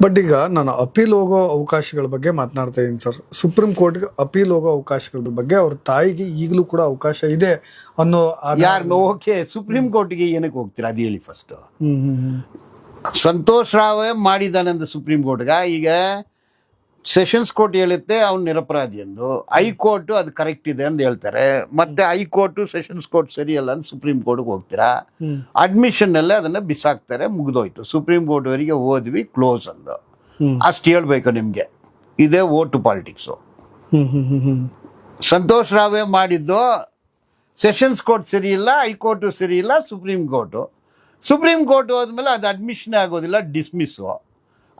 But ಈಗ ನಾನು appeal ಹೋಗೋ ಅವಕಾಶಗಳ ಬಗ್ಗೆ ಮಾತನಾಡ್ತಾ ಇದ್ದೀನಿ ಸರ್. ಸುಪ್ರೀಂ ಕೋರ್ಟ್ಗೆ ಅಪೀಲ್ ಹೋಗೋ ಅವಕಾಶಗಳ ಬಗ್ಗೆ ಅವ್ರ ತಾಯಿಗೆ ಈಗಲೂ ಕೂಡ ಅವಕಾಶ ಇದೆ ಅನ್ನೋ ಯಾರು ಓಕೆ ಸುಪ್ರೀಂ ಕೋರ್ಟ್ಗೆ ಏನಕ್ಕೆ ಹೋಗ್ತೀರಾ? ಅದು ಹೇಳಿ ಫಸ್ಟ್ ಸಂತೋಷ್ ರಾವ್ ಮಾಡಿದ್ದಾನೆ ಸಂತೋಷ್ ರಾವೇ ಮಾಡಿದ್ದಾನಂದ ಸುಪ್ರೀಂ ಕೋರ್ಟ್ಗ ಈಗ ಸೆಷನ್ಸ್ ಕೋರ್ಟ್ ಹೇಳುತ್ತೆ ಅವ್ನು ನಿರಪರಾಧಿ ಎಂದು. ಹೈಕೋರ್ಟ್ ಅದು ಕರೆಕ್ಟ್ ಇದೆ ಅಂತ ಹೇಳ್ತಾರೆ. ಮತ್ತೆ ಹೈಕೋರ್ಟ್ ಸೆಷನ್ಸ್ ಕೋರ್ಟ್ ಸರಿಯಲ್ಲ ಅಂತ ಸುಪ್ರೀಂ ಕೋರ್ಟ್ಗೆ ಹೋಗ್ತೀರಾ? ಅಡ್ಮಿಷನ್ನಲ್ಲೇ ಅಡ್ಮಿಷನ್ ಅಲ್ಲೇ ಅದನ್ನ ಬಿಸಾಕ್ತಾರೆ ಮುಗಿದೋಯ್ತು. ಸುಪ್ರೀಂ ಕೋರ್ಟ್ ಓದ್ವಿ ಕ್ಲೋಸ್ ಅಂದು. ಅಷ್ಟು ಹೇಳ್ಬೇಕು ನಿಮಗೆ. ಇದೇ ಓಟು ಪಾಲಿಟಿಕ್ಸು. ಸಂತೋಷ್ ರಾವೇ ಮಾಡಿದ್ದು ಸೆಷನ್ಸ್ ಕೋರ್ಟ್ ಸರಿ ಇಲ್ಲ ಹೈಕೋರ್ಟು ಸರಿ ಇಲ್ಲ ಸುಪ್ರೀಂ ಕೋರ್ಟು. ಸುಪ್ರೀಂ ಕೋರ್ಟ್ ಹೋದ್ಮೇಲೆ ಅದು ಅಡ್ಮಿಷನ್ ಆಗೋದಿಲ್ಲ ಡಿಸ್ಮಿಸ್ಸು.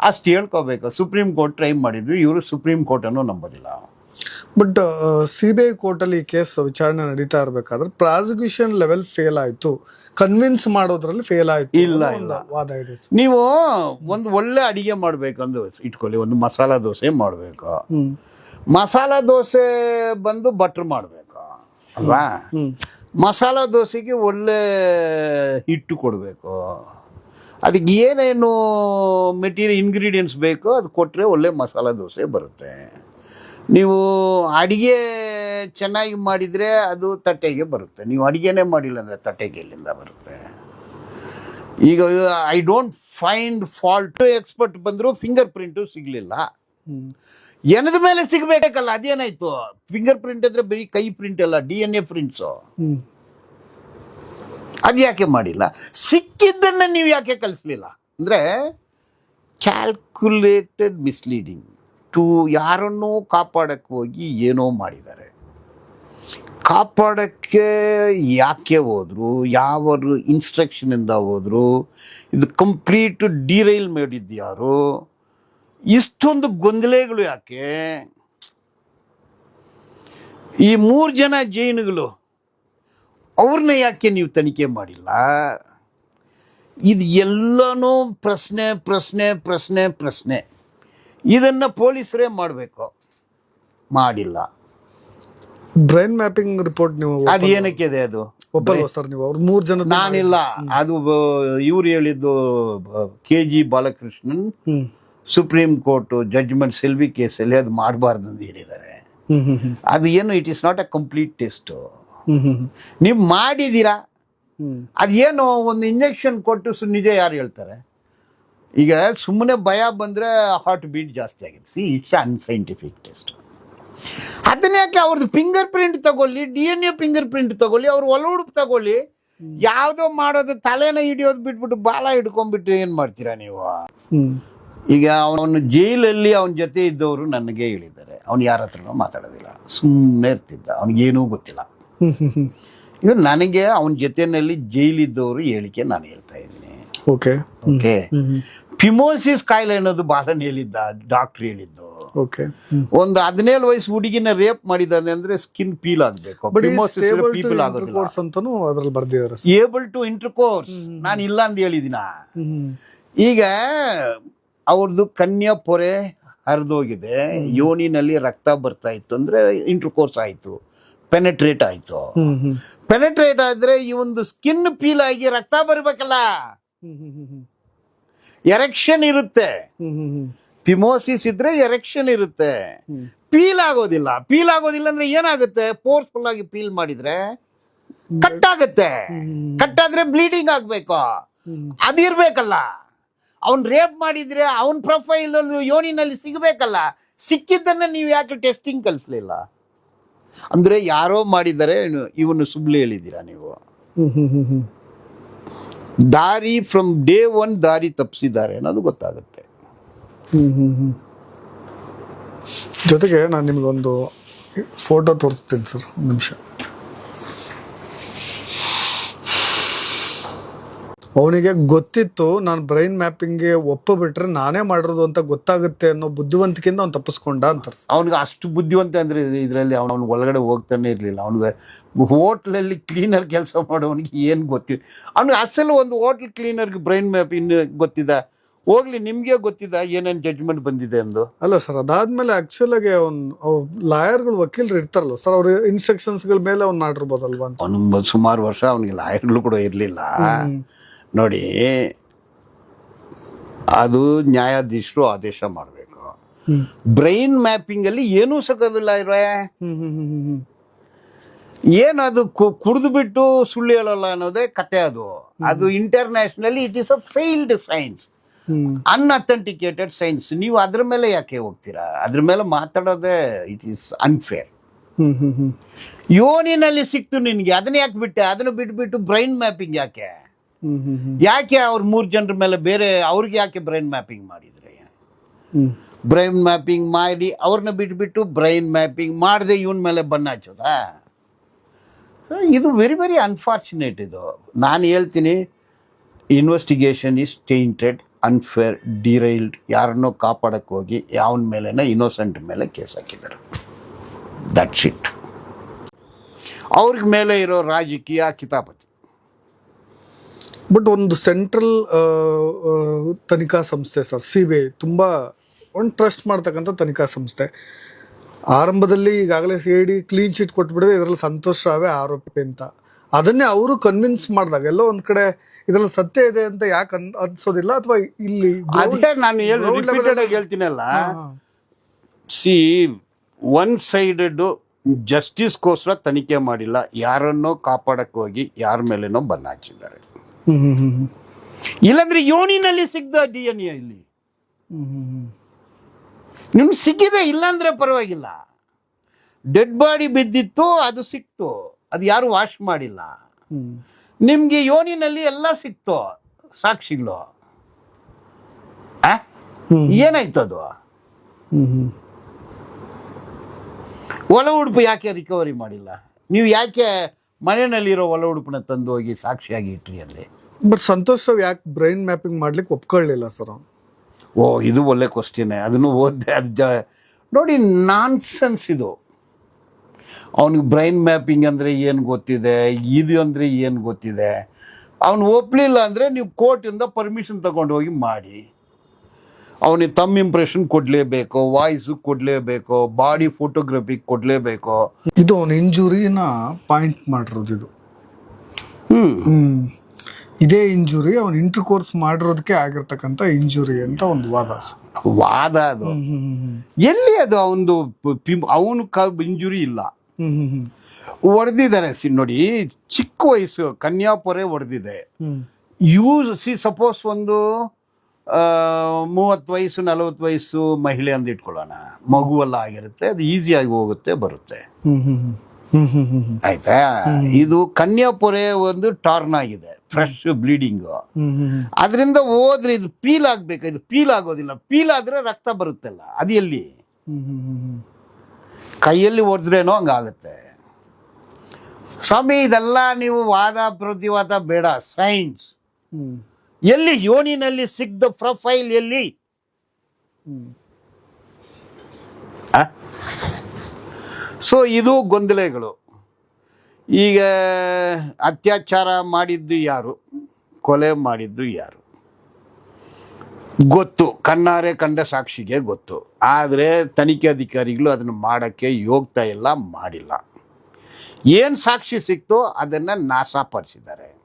ಅಷ್ಟು ಹೇಳ್ಕೋಬೇಕು. ಸುಪ್ರೀಂ ಕೋರ್ಟ್ ಟ್ರೈ ಮಾಡಿದ್ವಿ ಇವರು ಸುಪ್ರೀಂ ಕೋರ್ಟನ್ನು ನಂಬೋದಿಲ್ಲ. ಬಟ್ ಸಿ ಬಿ ಐ ಕೋರ್ಟಲ್ಲಿ ಕೇಸ್ ವಿಚಾರಣೆ ನಡೀತಾ ಇರಬೇಕಾದ್ರೆ ಪ್ರಾಸಿಕ್ಯೂಷನ್ ಲೆವೆಲ್ ಫೇಲ್ ಆಯಿತು. ಕನ್ವಿನ್ಸ್ ಮಾಡೋದ್ರಲ್ಲಿ ಫೇಲ್ ಆಯ್ತು ಇಲ್ಲ, ಇಲ್ಲ. ವಾದ ಇದೆ ನೀವು ಒಂದು ಒಳ್ಳೆ ಅಡಿಗೆ ಮಾಡಬೇಕಂದು ಇಟ್ಕೊಳ್ಳಿ ಒಂದು ಮಸಾಲ ದೋಸೆ ಮಾಡಬೇಕು. ಮಸಾಲ ದೋಸೆ ಬಂದು ಬಟ್ರ್ ಮಾಡಬೇಕು ಅಲ್ವಾ? ಮಸಾಲ ದೋಸೆಗೆ ಒಳ್ಳೆ ಹಿಟ್ಟು ಕೊಡಬೇಕು. ಅದಕ್ಕೆ ಏನೇನು ಮೆಟೀರಿಯಲ್ ಇಂಗ್ರೀಡಿಯೆಂಟ್ಸ್ ಬೇಕೋ ಅದು ಕೊಟ್ಟರೆ ಒಳ್ಳೆ ಮಸಾಲ ದೋಸೆ ಬರುತ್ತೆ. ನೀವು ಅಡಿಗೆ ಚೆನ್ನಾಗಿ ಮಾಡಿದರೆ ಅದು ತಟ್ಟೆಗೆ ಬರುತ್ತೆ. ನೀವು ಅಡಿಗೆನೇ ಮಾಡಿಲ್ಲ ಅಂದರೆ ತಟ್ಟೆಗೆ ಎಲ್ಲಿಂದ ಬರುತ್ತೆ? ಈಗ I don't find fault expert ಬಂದರೂ ಫಿಂಗರ್ ಪ್ರಿಂಟು ಸಿಗಲಿಲ್ಲ ಏನದ ಮೇಲೆ ಸಿಗಬೇಕಲ್ಲ ಅದೇನಾಯಿತು? ಫಿಂಗರ್ ಪ್ರಿಂಟ್ ಅಂದರೆ ಬರೀ ಕೈ ಪ್ರಿಂಟ್ ಅಲ್ಲ ಡಿ ಎನ್ ಎ ಪ್ರಿಂಟ್ಸು ಅದು ಯಾಕೆ ಮಾಡಿಲ್ಲ? ಸಿಕ್ಕಿದ್ದನ್ನು ನೀವು ಯಾಕೆ ಕಲಿಸ್ಲಿಲ್ಲ? ಅಂದರೆ ಕ್ಯಾಲ್ಕುಲೇಟೆಡ್ ಮಿಸ್ಲೀಡಿಂಗ್ ಟು ಯಾರನ್ನೂ ಕಾಪಾಡಕ್ಕೆ ಹೋಗಿ ಏನೋ ಮಾಡಿದ್ದಾರೆ. ಕಾಪಾಡೋಕ್ಕೆ ಯಾಕೆ ಹೋದರು? ಯಾವ ಇನ್ಸ್ಟ್ರಕ್ಷನಿಂದ ಹೋದರು? ಇದು ಕಂಪ್ಲೀಟ್ ಡೀರೈಲ್ ಮಾಡಿದ್ದು ಯಾರು? ಇಷ್ಟೊಂದು ಗೊಂದಲೆಗಳು ಯಾಕೆ? ಈ ಮೂರು ಜನ ಜೈನುಗಳು ಅವ್ರನ್ನ ಯಾಕೆ ನೀವು ತನಿಖೆ ಮಾಡಿಲ್ಲ? ಇದು ಎಲ್ಲನೂ ಪ್ರಶ್ನೆ ಪ್ರಶ್ನೆ ಪ್ರಶ್ನೆ ಪ್ರಶ್ನೆ. ಇದನ್ನು ಪೊಲೀಸರೇ ಮಾಡಬೇಕು. ಮಾಡಿಲ್ಲ. ಬ್ರೈನ್ ಮ್ಯಾಪಿಂಗ್ ರಿಪೋರ್ಟ್ ನೀವು ಅದು ಏನಕ್ಕೆ ಇದೆ ಅದು ಒಪ್ಪಲ್ವಾ ಸರ್ ನೀವು ಅವ್ರು ಮೂರು ಜನ ನಾನಿಲ್ಲ. ಅದು ಇವ್ರು ಹೇಳಿದ್ದು K G Balakrishnan. Supreme court judgment Selvi ಕೇಸಲ್ಲಿ ಅದು ಮಾಡಬಾರ್ದು ಅಂತ ಹೇಳಿದ್ದಾರೆ. ಅದು ಏನು it is not a complete test ನೀವು ಮಾಡಿದ್ದೀರಾ ಅದೇನು ಒಂದು ಇಂಜೆಕ್ಷನ್ ಕೊಟ್ಟು ಸು ನಿಜ ಯಾರು ಹೇಳ್ತಾರೆ? ಈಗ ಸುಮ್ಮನೆ ಭಯ ಬಂದರೆ ಹಾರ್ಟ್ ಬೀಟ್ ಜಾಸ್ತಿ ಆಗಿದೆ. ಸಿ ಇಟ್ಸ್ ಅನ್ಸೈಂಟಿಫಿಕ್ ಟೆಸ್ಟ್ ಅದನ್ನ ಯಾಕೆ ಅವ್ರದ್ದು ಫಿಂಗರ್ ಪ್ರಿಂಟ್ ತಗೊಳ್ಳಿ D N A finger print ತಗೊಳ್ಳಿ ಅವ್ರು ಒಲ ಉಡುಪು ತಗೊಳ್ಳಿ ಯಾವುದೋ ಮಾಡೋದು ತಲೆನ ಹಿಡಿಯೋದು ಬಿಟ್ಬಿಟ್ಟು ಬಾಲ ಹಿಡ್ಕೊಂಡ್ಬಿಟ್ಟು ಏನು ಮಾಡ್ತೀರಾ ನೀವು? ಈಗ ಅವನು ಜೈಲಲ್ಲಿ ಅವನ ಜೊತೆ ಇದ್ದವರು ನನಗೆ ಹೇಳಿದ್ದಾರೆ. ಅವ್ನು ಯಾರ ಹತ್ರನೂ ಮಾತಾಡೋದಿಲ್ಲ. ಸುಮ್ಮನೆ ಇರ್ತಿದ್ದ. ಅವ್ನಿಗೇನೂ ಗೊತ್ತಿಲ್ಲ. ಇದು ನನಗೆ ಅವನ ಜೊತೆಯಲ್ಲಿ ಜೈಲಿದ್ದವರು ಹೇಳಿಕೆ ನಾನು ಹೇಳ್ತಾ ಇದ್ದೀನಿ. ಓಕೆ ಓಕೆ ಫಿಮೋಸಿಸ್ ಕಾಯಿಲೆ ಅನ್ನೋದು ಬಾಲನ್ ಹೇಳಿದ್ದ ಡಾಕ್ಟರ್ ಹೇಳಿದ್ದು. ಓಕೆ ಒಂದು ಹದಿನೇಳು ವಯಸ್ಸು ಹುಡುಗಿನ ರೇಪ್ ಮಾಡಿದಾನೆ ಅಂದ್ರೆ ಸ್ಕಿನ್ ಪೀಲ್ ಆಗಬೇಕು. ಪೀಪಲ್ ಆಗೋದಿಲ್ಲ. ಕೋರ್ಸ್ ಅಂತಾನು ಅದ್ರಲ್ಲಿ ಬರ್ದಿದ್ದಾರೆ. ಏಬಲ್ ಟು ಇಂಟರ್ ಕೋರ್ಸ್ ನಾನು ಇಲ್ಲ ಅಂತ ಹೇಳಿದಿನ. ಈಗ ಅವ್ರದ್ದು ಕನ್ಯಾ ಪೊರೆ ಹರಿದೋಗಿದೆ. ಯೋನಿನಲ್ಲಿ ರಕ್ತ ಬರ್ತಾ ಇತ್ತು ಅಂದ್ರೆ ಇಂಟರ್ ಕೋರ್ಸ್ ಆಯ್ತು. ಪೆನೆಟ್ರೇಟ್ ಆಯ್ತು. ಪೆನೆಟ್ರೇಟ್ ಆದ್ರೆ ಈ ಒಂದು ಸ್ಕಿನ್ ಪೀಲ್ ಆಗಿ ರಕ್ತ ಬರ್ಬೇಕಲ್ಲ? ಎರೆಕ್ಷನ್ ಇರುತ್ತೆ. ಪಿಮೋಸಿಸ್ ಇದ್ರೆ ಎರೆಕ್ಷನ್ ಇರುತ್ತೆ. ಪೀಲ್ ಆಗೋದಿಲ್ಲ. ಪೀಲ್ ಆಗೋದಿಲ್ಲ ಅಂದ್ರೆ ಏನಾಗುತ್ತೆ? ಫೋರ್ಸ್ಫುಲ್ ಆಗಿ ಪೀಲ್ ಮಾಡಿದ್ರೆ ಕಟ್ ಆಗುತ್ತೆ ಕಟ್ ಆದ್ರೆ ಬ್ಲೀಡಿಂಗ್ ಆಗ್ಬೇಕು. ಅದಿರ್ಬೇಕಲ್ಲ. ಅವ್ನ್ ರೇಪ್ ಮಾಡಿದ್ರೆ ಅವನ್ ಪ್ರೊಫೈಲ್ ಯೋನಿನಲ್ಲಿ ಸಿಗಬೇಕಲ್ಲ. ಸಿಕ್ಕಿದ್ದನ್ನ ನೀವು ಯಾಕೆ ಟೆಸ್ಟಿಂಗ್ ಕಲಿಸ್ಲಿಲ್ಲ? ಅಂದ್ರೆ ಯಾರೋ ಮಾಡಿದ್ದಾರೆ ಇವನು ಸುಳ್ಳು ಹೇಳಿದ್ದೀರಾ ನೀವು? ದಾರಿ ಫ್ರಮ್ ಡೇ ಒನ್ ದಾರಿ ತಪ್ಪಿಸಿದ್ದಾರೆ ಅನ್ನೋದು ಗೊತ್ತಾಗುತ್ತೆ. ಜೊತೆಗೆ ನಾನು ನಿಮ್ಗೊಂದು ಫೋಟೋ ತೋರಿಸ್ತೀನಿ ಸರ್, ಒಂದು ನಿಮಿಷ. ಅವನಿಗೆ ಗೊತ್ತಿತ್ತು ನಾನು ಬ್ರೈನ್ ಮ್ಯಾಪಿಂಗ್ಗೆ ಒಪ್ಪಬಿಟ್ರೆ ನಾನೇ ಮಾಡಿರೋದು ಅಂತ ಗೊತ್ತಾಗುತ್ತೆ ಅನ್ನೋ ಬುದ್ಧಿವಂತಿಕೆಯಿಂದ ಅವ್ನು ತಪ್ಪಿಸ್ಕೊಂಡ ಅಂತ ಅವನಿಗೆ ಅಷ್ಟು ಬುದ್ಧಿವಂತ ಅಂದರೆ ಇದರಲ್ಲಿ ಅವನ ಒಳಗಡೆ ಹೋಗ್ತಾನೆ ಇರಲಿಲ್ಲ. ಅವನಿಗೆ ಹೋಟ್ಲಲ್ಲಿ ಕ್ಲೀನರ್ ಕೆಲಸ ಮಾಡೋವನಿಗೆ ಏನು ಗೊತ್ತಿದೆ ಅವನಿಗೆ ಅಸಲು ಒಂದು ಹೋಟ್ಲ್ ಕ್ಲೀನರ್ಗೆ ಬ್ರೈನ್ ಮ್ಯಾಪ್ ಇನ್ನು ಗೊತ್ತಿದೆ ಹೋಗ್ಲಿ ನಿಮಗೆ ಗೊತ್ತಿದೆ ಏನೇನು ಜಡ್ಜ್ಮೆಂಟ್ ಬಂದಿದೆ ಎಂದು ಅಲ್ಲ ಸರ್ ಅದಾದ್ಮೇಲೆ ಆಕ್ಚುಲ್ ಆಗಿ ಅವ್ನು ಅವ್ರ ಲಾಯರ್ಗಳು ವಕೀಲರು ಇರ್ತಾರಲ್ಲ ಸರ್ ಅವ್ರ ಇನ್ಸ್ಟ್ರಕ್ಷನ್ಸ್ಗಳ ಮೇಲೆ ಅವ್ನು ಮಾಡಿರ್ಬೋದಲ್ವಾ ಅಂತ. ಅವನು ಸುಮಾರು ವರ್ಷ ಅವನಿಗೆ ಲಾಯರ್ಗಳು ಕೂಡ ಇರಲಿಲ್ಲ. ನೋಡಿ ಅದು ನ್ಯಾಯಾಧೀಶರು ಆದೇಶ ಮಾಡಬೇಕು. ಬ್ರೈನ್ ಮ್ಯಾಪಿಂಗಲ್ಲಿ ಏನೂ ಸಿಗೋದಿಲ್ಲ ಇರೋ ಏನು ಅದು ಕುಡಿದು ಬಿಟ್ಟು ಸುಳ್ಳು ಹೇಳಲ್ಲ ಅನ್ನೋದೇ ಕತೆ ಅದು. ಅದು internationally it is a failed science unauthenticated science ನೀವು ಅದ್ರ ಮೇಲೆ ಯಾಕೆ ಹೋಗ್ತೀರಾ? ಅದ್ರ ಮೇಲೆ ಮಾತಾಡೋದೇ ಇಟ್ ಈಸ್ ಅನ್ಫೇರ್ ಯೋನಿನಲ್ಲಿ ಸಿಕ್ತು ನಿನಗೆ. ಅದನ್ನ ಯಾಕೆ ಬಿಟ್ಟೆ? ಅದನ್ನು ಬಿಟ್ಬಿಟ್ಟು ಬ್ರೈನ್ ಮ್ಯಾಪಿಂಗ್ ಯಾಕೆ? ಯಾಕೆ ಅವ್ರ ಮೂರು ಜನರ ಮೇಲೆ ಬೇರೆ ಅವ್ರಿಗೆ ಯಾಕೆ ಬ್ರೈನ್ ಮ್ಯಾಪಿಂಗ್ ಮಾಡಿದ್ರೆ? ಬ್ರೈನ್ ಮ್ಯಾಪಿಂಗ್ ಮಾಡಿ ಅವ್ರನ್ನ ಬಿಟ್ಬಿಟ್ಟು ಬ್ರೈನ್ ಮ್ಯಾಪಿಂಗ್ ಮಾಡಿದೆ ಇವನ್ ಮೇಲೆ ಬಣ್ಣ ಹಚ್ಚೋದಾ? ಇದು ವೆರಿ ವೆರಿ ಅನ್ಫಾರ್ಚುನೇಟ್ ಇದು. ನಾನು ಹೇಳ್ತೀನಿ investigation is tainted unfair derailed ಯಾರನ್ನೋ ಕಾಪಾಡಕ್ಕೆ ಹೋಗಿ ಯಾವನ ಮೇಲೆನ ಇನ್ನೋಸೆಂಟ್ ಮೇಲೆ ಕೇಸ್ ಹಾಕಿದ್ದಾರೆ ದಟ್ ಶಿಟ್ ಅವ್ರಿಗೆ ಮೇಲೆ ಇರೋ ರಾಜಕೀಯ ಕಿತಾಪತಿ. ಬಟ್ ಒಂದು ಸೆಂಟ್ರಲ್ ತನಿಖಾ ಸಂಸ್ಥೆ ಸರ್ ಸಿ ಬಿ ಐ ತುಂಬ ಒಂದು ಟ್ರಸ್ಟ್ ಮಾಡ್ತಕ್ಕಂಥ ತನಿಖಾ ಸಂಸ್ಥೆ ಆರಂಭದಲ್ಲಿ ಈಗಾಗಲೇ C I D clean sheet ಕೊಟ್ಬಿಡಿದೆ ಇದರಲ್ಲಿ ಸಂತೋಷ್ ರಾವೇ ಆರೋಪಿ ಅಂತ ಅದನ್ನೇ ಅವರು ಕನ್ವಿನ್ಸ್ ಮಾಡಿದಾಗ ಎಲ್ಲೋ ಒಂದು ಕಡೆ ಇದರಲ್ಲಿ ಸತ್ಯ ಇದೆ ಅಂತ ಯಾಕೆ ಅನ್ ಅನ್ಸೋದಿಲ್ಲ ಅಥವಾ ಇಲ್ಲಿ ಅದೇ ನಾನು ಹೇಳ್ತೀನಲ್ಲ. ಸಿ ಒನ್ ಸೈಡೆಡ್ ಜಸ್ಟಿಸ್ಗೋಸ್ಕರ ತನಿಖೆ ಮಾಡಿಲ್ಲ ಯಾರನ್ನೋ ಕಾಪಾಡಕ್ಕೆ ಹೋಗಿ ಯಾರ ಮೇಲೇನೋ ಹ್ಮ್ ಹ್ಮ್. ಇಲ್ಲಾಂದ್ರೆ ಯೋನಿನಲ್ಲಿ ಸಿಗ್ದ ಡಿ ಎನ್ ಎ ಇಲ್ಲಿ. ನಿಮ್ಗೆ ಸಿಕ್ಕಿದೆ ಇಲ್ಲಾಂದ್ರೆ ಪರವಾಗಿಲ್ಲ ಡೆಡ್ ಬಾಡಿ ಬಿದ್ದಿತ್ತು, ಅದು ಸಿಕ್ತು ಅದು ಯಾರು ವಾಶ್ ಮಾಡಿಲ್ಲ ನಿಮಗೆ ಯೋನಿನಲ್ಲಿ ಎಲ್ಲ ಸಿಕ್ತು ಸಾಕ್ಷಿಗಳು. ಏನಾಯ್ತು ಅದು. ಒಳ ಉಡುಪು ಯಾಕೆ ರಿಕವರಿ ಮಾಡಿಲ್ಲ ನೀವು ಯಾಕೆ ಮನೆಯಲ್ಲಿರೋ ಒಲ ಉಡುಪನ್ನ ತಂದು ಹೋಗಿ ಸಾಕ್ಷಿಯಾಗಿ ಇಟ್ರಿ ಅಲ್ಲಿ. ಬಟ್ ಸಂತೋಷ್ ರಾವ್ ಯಾಕೆ ಬ್ರೈನ್ ಮ್ಯಾಪಿಂಗ್ ಮಾಡ್ಲಿಕ್ಕೆ ಒಪ್ಕೊಳ್ಳಿಲ್ಲ ಸರ್ ಅವ್ನು ಓ ಇದು ಒಳ್ಳೆ ಕ್ವಶನ್ ಅದನ್ನು ಓದ್ದೆ ಅದು ಜ ನೋಡಿ ನಾನ್ಸೆನ್ಸ್ ಇದು. ಅವನಿಗೆ ಬ್ರೈನ್ ಮ್ಯಾಪಿಂಗ್ ಅಂದರೆ ಏನು ಗೊತ್ತಿದೆ? ಇದು ಅಂದರೆ ಏನು ಗೊತ್ತಿದೆ? ಅವನು ಒಪ್ಪಲಿಲ್ಲ ಅಂದರೆ ನೀವು ಕೋರ್ಟಿಂದ ಪರ್ಮಿಷನ್ ತಗೊಂಡು ಹೋಗಿ ಮಾಡಿ. ಅವನಿಗೆ ತಮ್ಮ ಇಂಪ್ರೆಷನ್ ಕೊಡ್ಲೇಬೇಕು ವಾಯ್ಸ್ ಕೊಡ್ಲೇಬೇಕು ಬಾಡಿ ಫೋಟೋಗ್ರಫಿ ಕೊಡ್ಲೇಬೇಕು. ಇದು ಅವನ ಇಂಜುರಿನ ಪಾಯಿಂಟ್ ಮಾಡಿರೋದು ಇದು. ಹ್ಮ್. ಇದೇ ಇಂಜುರಿ ಅವನ್ ಇಂಟರ್ ಕೋರ್ಸ್ ಮಾಡಿರೋದಕ್ಕೆ ಆಗಿರ್ತಕ್ಕಂಥ ಇಂಜುರಿ ಅಂತ ಒಂದು ವಾದ ವಾದ ಅದು. ಎಲ್ಲಿ ಅದು ಅವನದು ಅವನು ಕ ಇಂಜುರಿ ಇಲ್ಲ. ಹೊಡೆದಿದ್ದಾರೆ ಸಿ ನೋಡಿ ಚಿಕ್ಕ ವಯಸ್ಸು ಕನ್ಯಾಪುರೇ ಹೊಡೆದಿದೆ ಯೂಸ್ ಸಿ ಸಪೋಸ್ ಒಂದು ಮೂವತ್ತು ವಯಸ್ಸು ನಲವತ್ತು ವಯಸ್ಸು ಮಹಿಳೆ ಅಂತ ಇಟ್ಕೊಳ್ಳೋಣ. ಮಗುವೆಲ್ಲ ಆಗಿರುತ್ತೆ ಅದು ಈಸಿಯಾಗಿ ಹೋಗುತ್ತೆ ಬರುತ್ತೆ. ಆಯ್ತಾ? ಇದು ಕನ್ಯಾಪುರೆ ಒಂದು ಟಾರ್ನ್ ಆಗಿದೆ ಫ್ರೆಶ್ ಬ್ಲೀಡಿಂಗು ಅದರಿಂದ ಹೋದ್ರೆ ಇದು ಪೀಲ್ ಆಗ್ಬೇಕು ಇದು ಪೀಲ್ ಆಗೋದಿಲ್ಲ. ಪೀಲ್ ಆದ್ರೆ ರಕ್ತ ಬರುತ್ತಲ್ಲ ಅದು ಎಲ್ಲಿ? ಕೈಯಲ್ಲಿ ಹೊಡೆದ್ರೇನೋ ಹಂಗಾಗುತ್ತೆ. ಸ್ವಾಮಿ ಇದೆಲ್ಲ ನೀವು ವಾದ ಪ್ರತಿವಾದ ಬೇಡ ಸೈನ್ಸ್ ಎಲ್ಲಿ ಯೋನಿನಲ್ಲಿ ಸಿಗ್ದ ಪ್ರೊಫೈಲ್ ಎಲ್ಲಿ? ಸೊ ಇದು ಗೊಂದಲೆಗಳು. ಈಗ ಅತ್ಯಾಚಾರ ಮಾಡಿದ್ದು ಯಾರು? ಕೊಲೆ ಮಾಡಿದ್ದು ಯಾರು? ಗೊತ್ತು. ಕಣ್ಣಾರೆ ಕಂಡ ಸಾಕ್ಷಿಗೆ ಗೊತ್ತು. ಆದರೆ ತನಿಖೆ ಅಧಿಕಾರಿಗಳು ಅದನ್ನು ಮಾಡೋಕ್ಕೆ ಯೋಗ್ತಾ ಇಲ್ಲ, ಮಾಡಿಲ್ಲ. ಏನು ಸಾಕ್ಷಿ ಸಿಕ್ತೋ ಅದನ್ನು ನಾಶಪಡಿಸಿದ್ದಾರೆ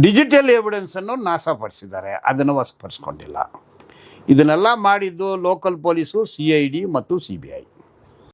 ಡಿಜಿಟಲ್ ಎವಿಡೆನ್ಸನ್ನು ನಾಶಪಡಿಸಿದ್ದಾರೆ ಅದನ್ನು ವಶಪಡಿಸ್ಕೊಂಡಿಲ್ಲ. ಇದನ್ನೆಲ್ಲ ಮಾಡಿದ್ದು local police, C I D ಮತ್ತು ಸಿ ಬಿ ಐ.